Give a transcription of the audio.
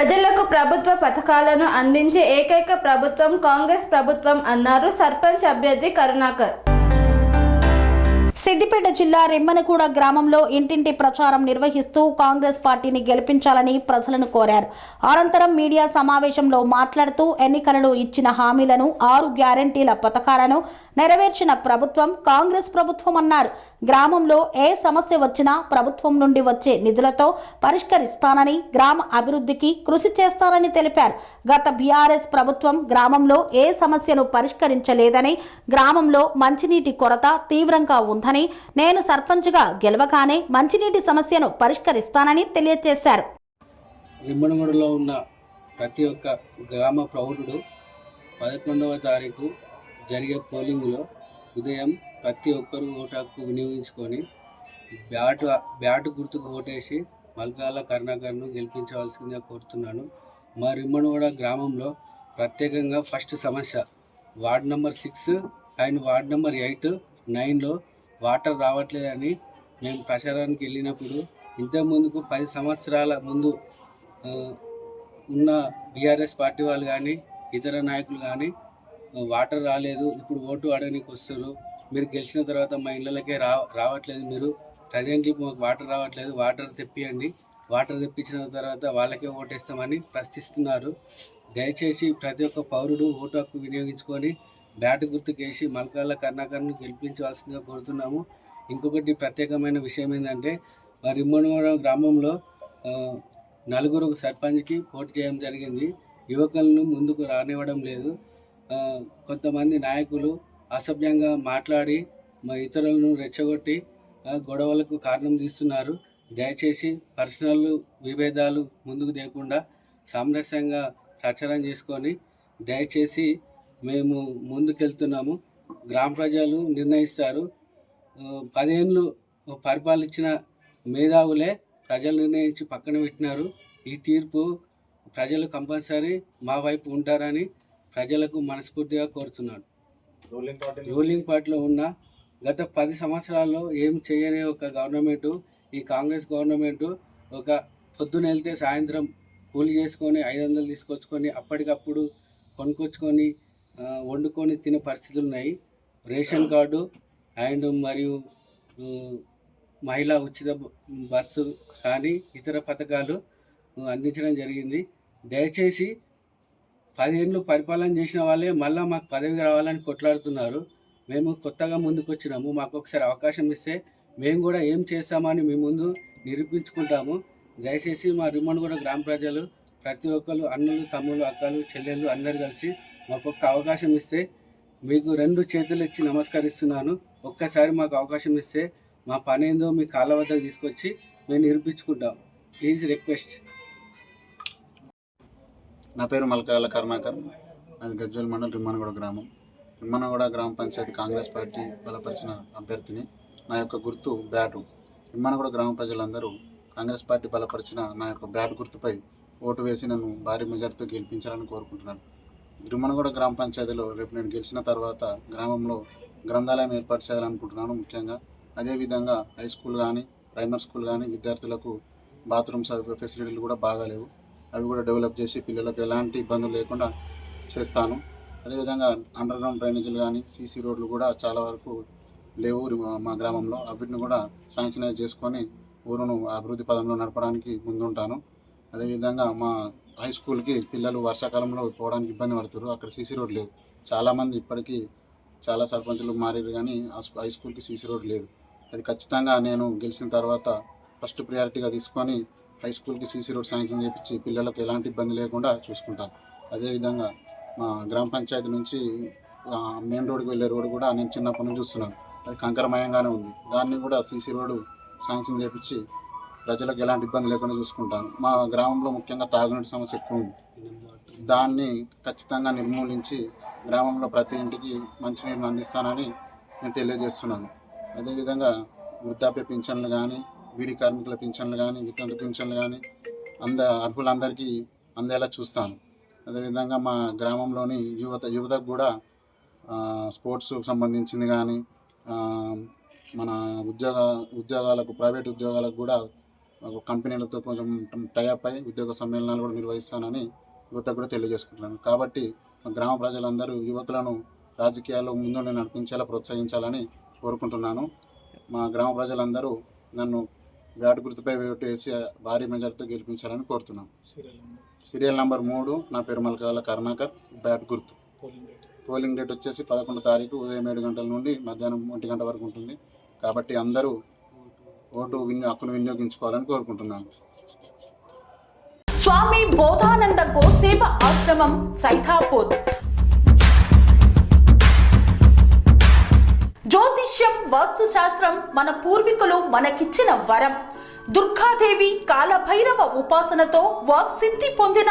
ప్రజలకు ప్రభుత్వ పథకాలను అందించే ఏకైక ప్రభుత్వం కాంగ్రెస్ ప్రభుత్వం అన్నారు సర్పంచ్ అభ్యర్థి కరుణాకర్. సిద్దిపేట జిల్లా రెమ్మనగూడ గ్రామంలో ఇంటింటి ప్రచారం నిర్వహిస్తూ కాంగ్రెస్ పార్టీని గెలిపించాలని ప్రజలను కోరారు. అనంతరం మీడియా సమావేశంలో మాట్లాడుతూ ఎన్నికలలో ఇచ్చిన హామీలను ఆరు గ్యారంటీల పథకాలను నెరవేర్చిన ప్రభుత్వం కాంగ్రెస్ ప్రభుత్వం అన్నారు. గ్రామంలో ఏ సమస్య వచ్చినా ప్రభుత్వం నుండి వచ్చే నిధులతో పరిష్కరిస్తానని గ్రామ అభివృద్ధికి కృషి చేస్తానని తెలిపారు. గత బీఆర్ఎస్ ప్రభుత్వం గ్రామంలో ఏ సమస్యను పరిష్కరించలేదని గ్రామంలో మంచినీటి కొరత తీవ్రంగా ఉందని నేను సర్పంచ్గా గెలవగానే మంచినీటి సమస్యను పరిష్కరిస్తానని తెలియజేశారు. రిమ్మనగూడలో ఉన్న ప్రతి ఒక్క గ్రామ ప్రౌఢుడు పదకొండవ తారీఖు జరిగే పోలింగ్లో ఉదయం ప్రతి ఒక్కరూ ఓటు హక్కు వినియోగించుకొని బ్యాటు బ్యాటు గుర్తుకు ఓటేసి మల్కాల కరుణాకర్ను గెలిపించవలసిందిగా కోరుతున్నాను. మా రిమ్మనగూడ గ్రామంలో ప్రత్యేకంగా ఫస్ట్ సమస్య ward number six and ward number eight నైన్లో వాటర్ రావట్లేదని మేము ప్రచారానికి వెళ్ళినప్పుడు ఇంతకుముందుకు పది సంవత్సరాల ముందు ఉన్న బీఆర్ఎస్ పార్టీ వాళ్ళు కానీ ఇతర నాయకులు కానీ వాటర్ రాలేదు ఇప్పుడు ఓటు అడగనికి వస్తారు. మీరు గెలిచిన తర్వాత మా ఇళ్ళకే రా రావట్లేదు మీరు. ప్రజెంట్లీ మాకు వాటర్ రావట్లేదు వాటర్ తెప్పియండి. వాటర్ తెప్పించిన తర్వాత వాళ్ళకే ఓటేస్తామని ప్రశ్నిస్తున్నారు. దయచేసి ప్రతి ఒక్క పౌరుడు ఓటు హక్కు వినియోగించుకొని బ్యాట్ గుర్తుకేసి మల్కాళ్ళ కర్ణాకర్ను గెలిపించవలసిందిగా కోరుతున్నాము. ఇంకొకటి ప్రత్యేకమైన విషయం ఏంటంటే మా రిమ్మనగూడెం గ్రామంలో నలుగురు సర్పంచ్కి పోటీ చేయడం జరిగింది. యువకులను ముందుకు రానివ్వడం లేదు. కొంతమంది నాయకులు అసభ్యంగా మాట్లాడి మా ఇతరులను రెచ్చగొట్టి గొడవలకు కారణం తీస్తున్నారు. దయచేసి పర్సనల్ విభేదాలు ముందుకు తేకుండా సామరస్యంగా ప్రచారం చేసుకొని దయచేసి మేము ముందుకెళ్తున్నాము. గ్రామ ప్రజలు నిర్ణయిస్తారు. పదేళ్ళు పరిపాలించిన మేధావులే ప్రజలు నిర్ణయించి పక్కన పెట్టినారు. ఈ తీర్పు ప్రజలు కంపల్సరీ మా వైపు ఉంటారని ప్రజలకు మనస్ఫూర్తిగా కోరుతున్నాను. రూలింగ్ పార్టీలో ఉన్న గత పది సంవత్సరాల్లో ఏం చేయని ఒక గవర్నమెంట్ ఈ కాంగ్రెస్ గవర్నమెంట్ ఒక పొద్దున వెళ్తే సాయంత్రం కూలి చేసుకొని ఐదు వందలు తీసుకొచ్చుకొని అప్పటికప్పుడు కొనుక్కొచ్చుకొని వండుకొని తినే పరిస్థితులు ఉన్నాయి. రేషన్ కార్డు అండ్ మరియు మహిళా ఉచిత బస్సు కానీ ఇతర పథకాలు అందించడం జరిగింది. దయచేసి పదేళ్ళు పరిపాలన చేసిన వాళ్ళే మళ్ళీ మాకు పదవి రావాలని కొట్లాడుతున్నారు. మేము కొత్తగా ముందుకు వచ్చినాము మాకు ఒకసారి అవకాశం ఇస్తే మేము కూడా ఏం చేస్తామని మీ ముందు నిరూపించుకుంటాము. దయచేసి మా రిమ్మన్గూడ గ్రామ ప్రజలు ప్రతి ఒక్కరు అన్నలు తమ్ముళ్ళు అక్కలు చెల్లెళ్ళు అందరు కలిసి మాకు ఒక్క అవకాశం ఇస్తే మీకు రెండు చేతులు ఇచ్చి నమస్కరిస్తున్నాను. ఒక్కసారి మాకు అవకాశం ఇస్తే మా పని ఏందో మీ కాళ్ళ వద్దకు తీసుకొచ్చి మేము నిరూపించుకుంటాం. ప్లీజ్ రిక్వెస్ట్ నా పేరు మల్కాల కరుణాకర్ అది గజ్వల్ మండల్ రిమ్మనగూడ గ్రామం. రిమ్మనగూడ గ్రామ పంచాయతీ కాంగ్రెస్ పార్టీ బలపరిచిన అభ్యర్థిని. నా యొక్క గుర్తు బ్యాటు. రిమ్మనగూడ గ్రామ ప్రజలందరూ కాంగ్రెస్ పార్టీ బలపరిచిన నా యొక్క బ్యాట్ గుర్తుపై ఓటు వేసి నన్ను భారీ మెజార్టీతో గెలిపించాలని కోరుకుంటున్నాను. రిమ్మనగూడ గ్రామ పంచాయతీలో రేపు నేను గెలిచిన తర్వాత గ్రామంలో గ్రంథాలయం ఏర్పాటు చేయాలనుకుంటున్నాను ముఖ్యంగా. అదేవిధంగా హై స్కూల్ కానీ ప్రైమరీ స్కూల్ కానీ విద్యార్థులకు బాత్రూమ్స్ ఫెసిలిటీలు కూడా బాగాలేవు అవి కూడా డెవలప్ చేసి పిల్లలకు ఎలాంటి ఇబ్బందులు లేకుండా చేస్తాను. అదేవిధంగా అండర్ గ్రౌండ్ డ్రైనేజీలు కానీ సీసీ రోడ్లు కూడా చాలా వరకు లేవు మా గ్రామంలో. అవిటిని కూడా శాంక్షనైజ్ చేసుకొని ఊరును అభివృద్ధి పదంలో నడపడానికి ముందుంటాను. అదేవిధంగా మా హై స్కూల్కి పిల్లలు వర్షాకాలంలో పోవడానికి ఇబ్బంది పడుతున్నారు అక్కడ సీసీ రోడ్ లేదు. చాలామంది ఇప్పటికీ చాలా సర్పంచులు మారారు కానీ ఆ హై స్కూల్కి సీసీ రోడ్ లేదు. అది ఖచ్చితంగా నేను గెలిచిన తర్వాత ఫస్ట్ ప్రియారిటీగా తీసుకొని హై స్కూల్కి సీసీ రోడ్ శాంక్షన్ చేయించి పిల్లలకు ఎలాంటి ఇబ్బంది లేకుండా చూసుకుంటాను. అదేవిధంగా మా గ్రామ పంచాయతీ నుంచి మెయిన్ రోడ్కి వెళ్ళే రోడ్డు కూడా నేను చిన్నప్పటి నుంచి చూస్తున్నాను. అది కంకరమయంగానే ఉంది. దాన్ని కూడా సీసీ రోడ్డు శాంక్షన్ చేయించి ప్రజలకు ఎలాంటి ఇబ్బంది లేకుండా చూసుకుంటాను. మా గ్రామంలో ముఖ్యంగా తాగునీటి సమస్య ఎక్కువ ఉంది దాన్ని ఖచ్చితంగా నిర్మూలించి గ్రామంలో ప్రతి ఇంటికి మంచినీరుని అందిస్తానని నేను తెలియజేస్తున్నాను. అదేవిధంగా వృద్ధాప్య పింఛన్లు కానీ వీడి కార్మికుల పింఛన్లు కానీ వితంతు పింఛన్లు కానీ అంద అర్హులందరికీ అందేలా చూస్తాను. అదేవిధంగా మా గ్రామంలోని యువత యువతకు కూడా స్పోర్ట్స్కు సంబంధించింది కానీ మన ఉద్యోగ ఉద్యోగాలకు ప్రైవేట్ ఉద్యోగాలకు కూడా కంపెనీలతో కొంచెం టైఅప్ అయి ఉద్యోగ సమ్మేళనాలు కూడా నిర్వహిస్తానని యువతకు కూడా తెలియజేసుకుంటున్నాను. కాబట్టి మా గ్రామ ప్రజలందరూ యువకులను రాజకీయాల్లో ముందుండి నడిపించేలా ప్రోత్సహించాలని కోరుకుంటున్నాను. మా గ్రామ ప్రజలందరూ నన్ను బ్యాట్ గుర్తుపై ఓటు వేసి భారీ మెజార్టీతో గెలిపించాలని కోరుతున్నాను సీరియల్ నంబర్ మూడు నా పేరు మలకాల కరుణాకర్ బ్యాట్ గుర్తు. పోలింగ్ డేట్ వచ్చేసి పదకొండు తారీఖు ఉదయం ఏడు గంటల నుండి మధ్యాహ్నం ఒంటి గంట వరకు ఉంటుంది. కాబట్టి అందరూ ఓటు హక్కును వినియోగించుకోవాలని కోరుకుంటున్నాను. స్వామి బోధానంద గోసేవ ఆశ్రమం సైథాపూర్ జ్యోతిష్యం వాస్తుశాస్త్రం మన పూర్వీకులు మనకిచ్చిన వరం. దుర్గాదేవి కాలభైరవ ఉపాసనతో వాక్సిద్ధి పొందిన